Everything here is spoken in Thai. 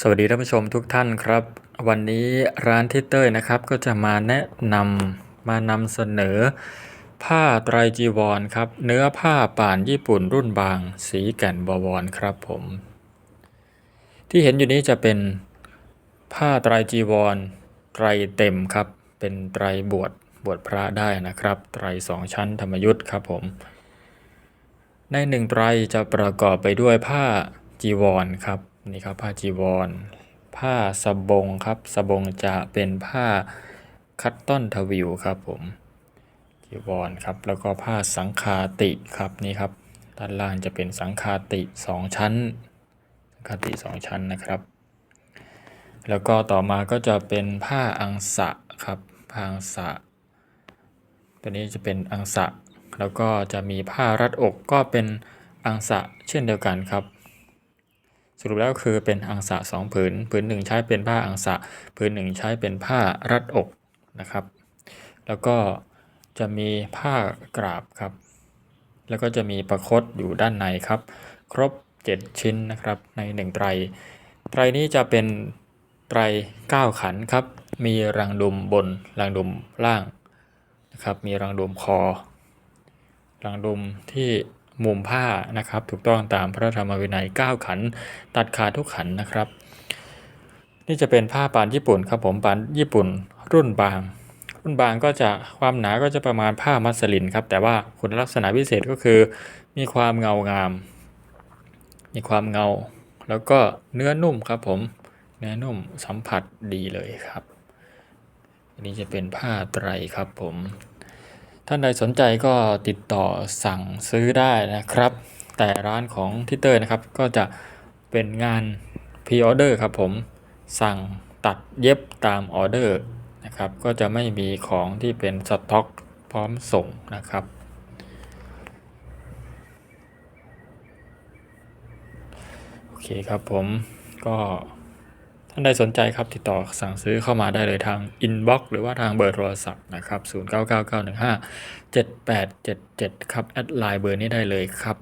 สวัสดีท่านผู้ชมทุกท่านครับ วันนี้ร้านทิเต้ยนะครับก็จะมาแนะนำมานำเสนอ ผ้าไตรจีวรครับ เนื้อผ้าป่านญี่ปุ่นรุ่นบาง สีแก่นบวรครับผม ที่เห็นอยู่นี้จะเป็นผ้าไตรจีวร ไตรเต็มครับ เป็นไตรบวชบวชพระได้นะครับ ไตรสองชั้นธรรมยุทธ์ครับผม ในหนึ่งไตรจะประกอบไปด้วยผ้าจีวรครับ นี่ครับผ้าจีวร ผ้าสบงครับสบงจะเป็นผ้าคัตตอนทวิวครับผมจีวรครับแล้วก็ผ้าสังคาติครับนี่ครับด้านล่างจะเป็นสังคาติสองชั้น สังคาติสองชั้นนะครับ แล้วก็ต่อมาก็จะเป็นผ้าอังสะครับผ้าอังสะตัวนี้จะเป็นอังสะแล้วก็จะมีผ้ารัดอกก็เป็นอังสะเช่นเดียวกันครับ สรุปแล้วคือเป็นอังสะสองผืนผืนหนึ่งใช้เป็นผ้าอังสะผืนหนึ่งใช้เป็นผ้ารัดอกนะครับ แล้วก็จะมีผ้ากราบครับ แล้วก็จะมีประคตอยู่ด้านในครับ ครบ 7 ชิ้นนะครับใน 1 ไตร ไตรนี้จะเป็นไตร 9 ขันครับ มีรังดุมบนรังดุมล่างนะครับ มีรังดุมคอ รังดุมที่ มุมผ้านะครับ ถูกต้องตามพระธรรมวินัย 9 ขัน ตัดขาดทุกขันนะครับ นี่จะเป็นผ้าปานญี่ปุ่นครับผมปานญี่ปุ่นรุ่นบาง รุ่นบางก็จะความหนาก็จะประมาณผ้ามัสลินครับ แต่ว่าคุณลักษณะพิเศษก็คือ มีความเงางาม มีความเงา แล้วก็เนื้อนุ่มครับผมเนื้อนุ่มสัมผัสดีเลยครับอันนี้จะเป็นผ้าไตรครับผม ท่านใดสนใจก็ติดต่อสั่งซื้อได้นะครับ แต่ร้านของทิเตอร์นะครับ ก็จะเป็นงานพ r ออเดอร์ครับผมสั่งตัดเย็บตามออเดอร์นะครับ ก็จะไม่มีของที่เป็นสต็อกพร้อมส่งนะครับ โอเคครับผมก็ ท่านใดสนใจครับติดต่อสั่งซื้อเข้ามาได้เลยทางอินบ็อกซ์หรือว่าทางเบอร์โทรศัพท์นะครับ 0999157877 ครับ แอดไลน์เบอร์นี้ได้เลยครับ